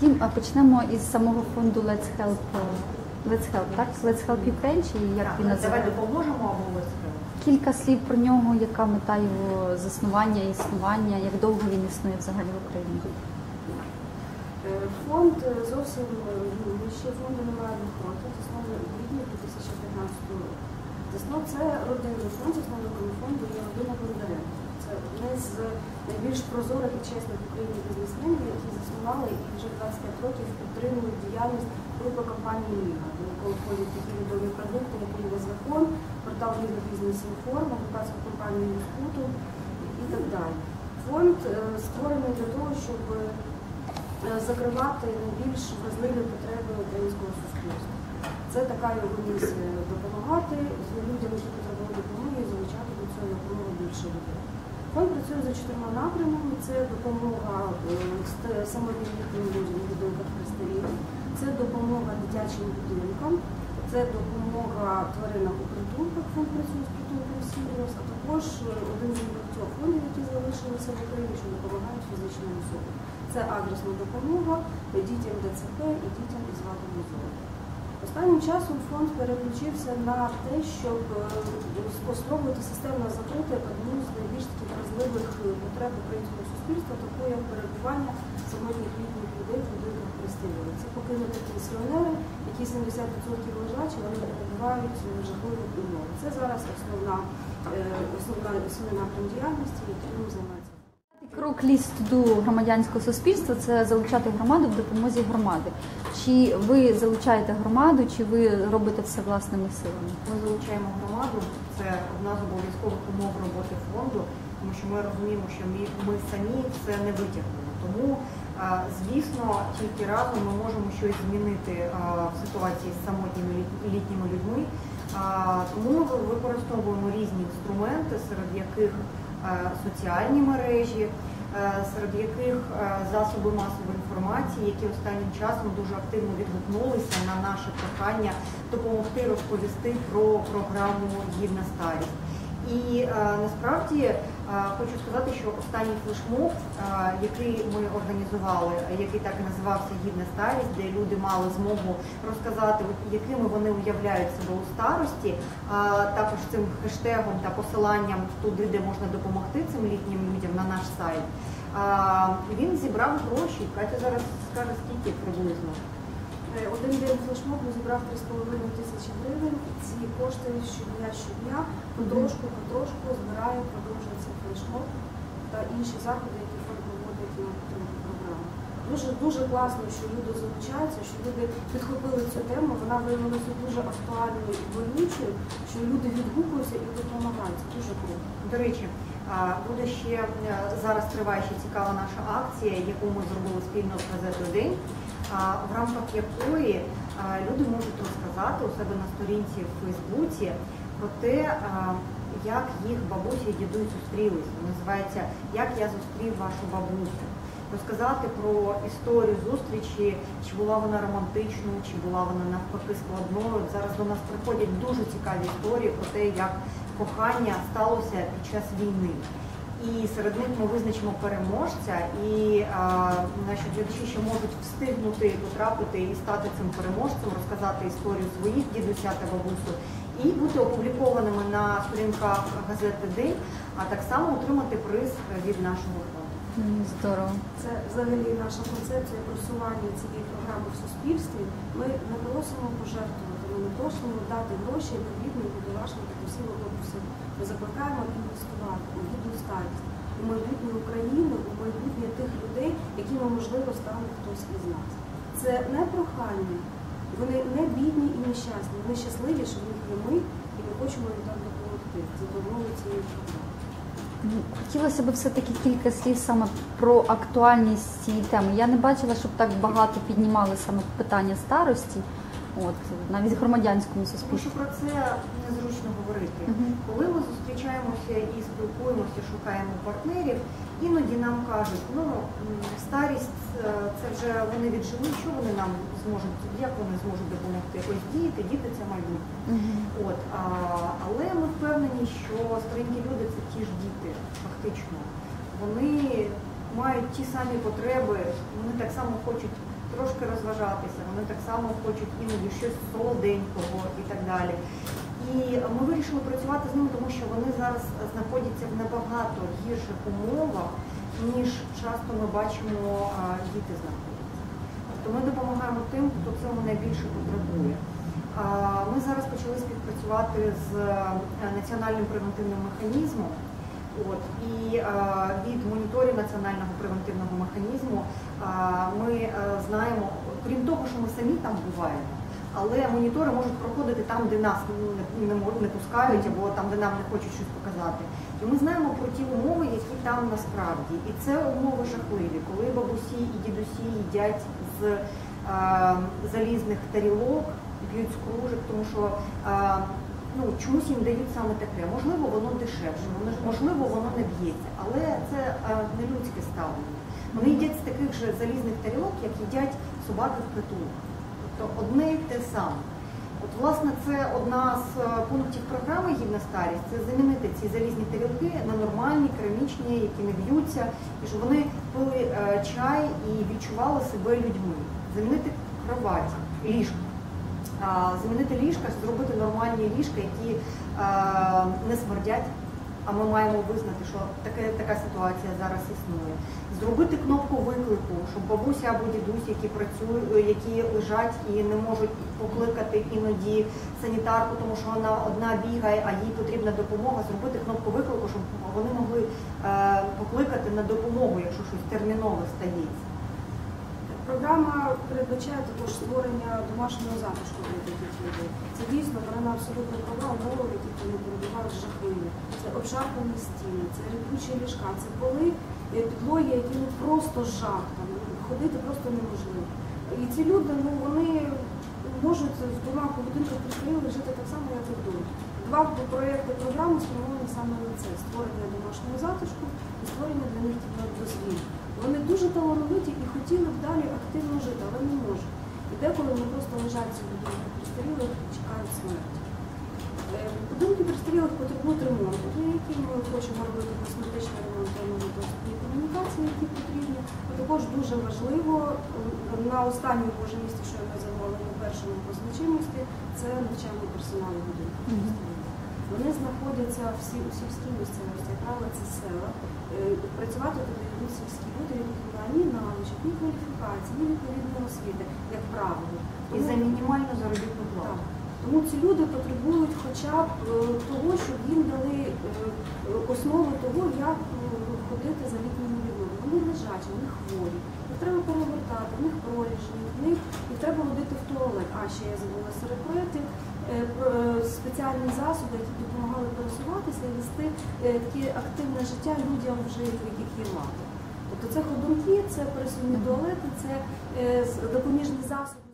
Тоді а, почнемо із самого фонду Let's Help. е, Let's Help, так? Let's Help Ukraine, чи як він Давай називається? допоможемо або висхемо. Кілька слів про нього, яка мета його заснування, існування, як довго він існує взагалі в Україні. Е, Фонд е, зовсім ну, ще фонду немає двох років, заснований у квітні 2015 року. Заснов це родинний фонд, засновником фонду є родина Бондаренко. Це одне з найбільш прозорих і чесних в Україні бізнесменів, які заснували і вже 25 років підтримують діяльність групи компанії Ліга, до якої входять такі відомі продукти, як Ліга Закон, портал Ліга Бізнес Інформ, адвокатська компанія Юскуту і так далі. Фонд е, створений для того, щоб е, закривати найбільш вразливі потреби українського суспільства. Це така його місія допомагати людям, які потребують допомоги, і залучати до цього якомога більше людей. Фонд працює за чотирма напрямами: це допомога е, самовільним людям у будинках престарів, це допомога дитячим будинкам, це допомога тваринам у притулках. Фонд працює з притулком Сіріус, а також е, один з багатьох фондів, які залишилися в Україні, що допомагають фізичним особам. Це адресна допомога дітям ДЦП і дітям із вадами зору. Останнім часом фонд переключився на те, щоб е, спробувати системно закрити одну з найбільш таких вразливих е, потреб українського суспільства, таку як перебування самотніх літніх людей в будинках пристрілів. Це покинуті пенсіонери, які 70% лежачі, вони перебувають в жахливих умовах. Це зараз основна, е, основна, основний напрям діяльності, яким займається. Крок лісту громадянського суспільства це залучати громаду в допомозі громади. Чи ви залучаєте громаду, чи ви робите все власними силами? Ми залучаємо громаду. Це одна з обов'язкових умов роботи фонду, тому що ми розуміємо, що ми, самі це не витягнемо. Тому, звісно, тільки разом ми можемо щось змінити в ситуації з самотніми літ- літніми людьми. Тому ми використовуємо різні інструменти, серед яких соціальні мережі, серед яких е, засоби масової інформації, які останнім часом дуже активно відгукнулися на наше прохання допомогти розповісти про програму Гідна старість. І е, насправді е, хочу сказати, що останній флешмоб, який ми організували, який так і називався Гідна старість, де люди мали змогу розказати, якими вони уявляють себе у старості, також цим хештегом та посиланням туди, де можна допомогти цим літнім людям на наш сайт. Він зібрав гроші. Катя зараз скаже, скільки приблизно. Е, Один день флешмобу зібрав 3,5 тисячі гривень, ці кошти щодня щодня потрошку, потрошку збирає, продовжує цей флешмоб та інші заходи, які фонд проводить на підтримку програми. Дуже дуже класно, що люди залучаються, що люди підхопили цю тему. Вона виявилася дуже актуальною і болючою, що люди відгукуються і допомагають. Це дуже круто. До речі, буде ще зараз триває ще цікава наша акція, яку ми зробили спільно з газетою День, в рамках якої люди можуть розказати у себе на сторінці в Фейсбуці про те, як їх бабуся і дідусь зустрілися. Називається Як я зустрів вашу бабусю. Розказати про історію зустрічі, чи була вона романтичною, чи була вона навпаки складною. Зараз до нас приходять дуже цікаві історії про те, як кохання сталося під час війни. І серед них ми визначимо переможця, і а, наші глядачі ще можуть встигнути потрапити і стати цим переможцем, розказати історію своїх дідуся та бабусю, і бути опублікованими на сторінках газети День, а так само отримати приз від нашого фонду. Здорово. Це взагалі наша концепція просування цієї програми в суспільстві. Ми не просимо пожертвувати, ми просимо дати гроші на бідні бідолашні дідусі бабусі. Ми закликаємо інвестувати у гідну старість, у майбутнє України, у майбутнє тих людей, якими можливо стане хтось із нас. Це не прохання. Вони не бідні і нещасні. Вони щасливі, що в є ми, і ми хочемо їм так допомогти. Це допомогою цієї програми. Хотілося б все-таки кілька слів саме про актуальність цієї теми. Я не бачила, щоб так багато піднімали саме питання старості, от навіть громадянському Тому що про це незручно говорити. Мгм. Коли ми зустрічаємося і спілкуємося, шукаємо партнерів, іноді нам кажуть, ну старість е, це вже вони віджили, що вони нам зможуть, як вони зможуть допомогти? Ось діти, діти це майбутнє. Мгм. От, а, але ми впевнені, що старенькі люди це ті ж діти, фактично. Вони мають ті самі потреби, вони так само хочуть трошки розважатися, вони так само хочуть іноді щось солоденького і так далі. І ми вирішили працювати з ними, тому що вони зараз знаходяться в набагато гірших умовах, ніж часто ми бачимо діти знаходяться. Тобто ми допомагаємо тим, хто цього найбільше потребує. Ми зараз почали співпрацювати з е, національним превентивним механізмом. От, і е, від моніторів національного превентивного механізму е, ми е, знаємо, крім того, що ми самі там буваємо, але монітори можуть проходити там, де нас не, не, пускають, або там, де нам не хочуть щось показати. І ми знаємо про ті умови, які там насправді. І це умови жахливі, коли бабусі і дідусі їдять з е, залізних тарілок, б'ють з кружок, тому що е, ну, чомусь їм дають саме таке. Можливо, воно дешевше, можливо, воно не б'ється, але це е, не людське ставлення. Вони їдять з таких же залізних тарілок, як їдять собаки в притулок. Тобто одне й те саме. От, власне, це одна з е, пунктів програми Гідна старість це замінити ці залізні тарілки на нормальні, керамічні, які не б'ються, і щоб вони пили е, чай і відчували себе людьми. Замінити кровать, ліжко. Замінити ліжка, зробити нормальні ліжка, які е, не смердять. А ми маємо визнати, що таке, така ситуація зараз існує. Зробити кнопку виклику, щоб бабуся або дідусь, які працюють, е, які лежать і не можуть покликати іноді санітарку, тому що вона одна бігає, а їй потрібна допомога. Зробити кнопку виклику, щоб вони могли е, покликати на допомогу, якщо щось термінове стається. Програма передбачає також створення домашнього затишку для таких людей. Це дійсно вона абсолютно права умови, які вони перебувають жахливі. Це обшарпані стіни, це рідучі ліжка, це поли, е, підлоги, які ну просто жах. Там ходити просто неможливо. І ці люди, ну вони можуть з двома по будинках пристроїли жити так само, як і вдома. Два проєкти програми спрямовані саме на це створення домашнього затишку і створення для них дозвіль. Вони дуже талановиті і хотіли б далі активно жити, але не можуть. І деколи вони просто лежать ці будинки пристарілих, чекають смерті. Е, Будинки пристарілих потребують ремонту, яких ми хочемо робити косметичний ремонт доступні комунікації, які потрібні. А також дуже важливо на останньому боже місці, що я називала на першому по значимості, це навчальний персонал будинку. Вони знаходяться всі у сільській місцевості, як правило, це села. Е, Працювати туди йдуть сільські люди, які ні навичок, ні кваліфікації, ні відповідної освіти, як правило. І за мінімальну заробітну плату. Тому ці люди потребують хоча б е, того, щоб їм дали е, основу того, як ходити за літніми людьми. Вони лежачі, вони хворі, їх треба перевертати, в них проліжні, в них їх треба водити в туалет. А ще я забула серед проєктів про- спеціальні засоби, які допомагали пересуватися і вести е, таке активне життя людям вже є мати. Тобто це ходунки, це пересувні туалети, це е, допоміжні засоби.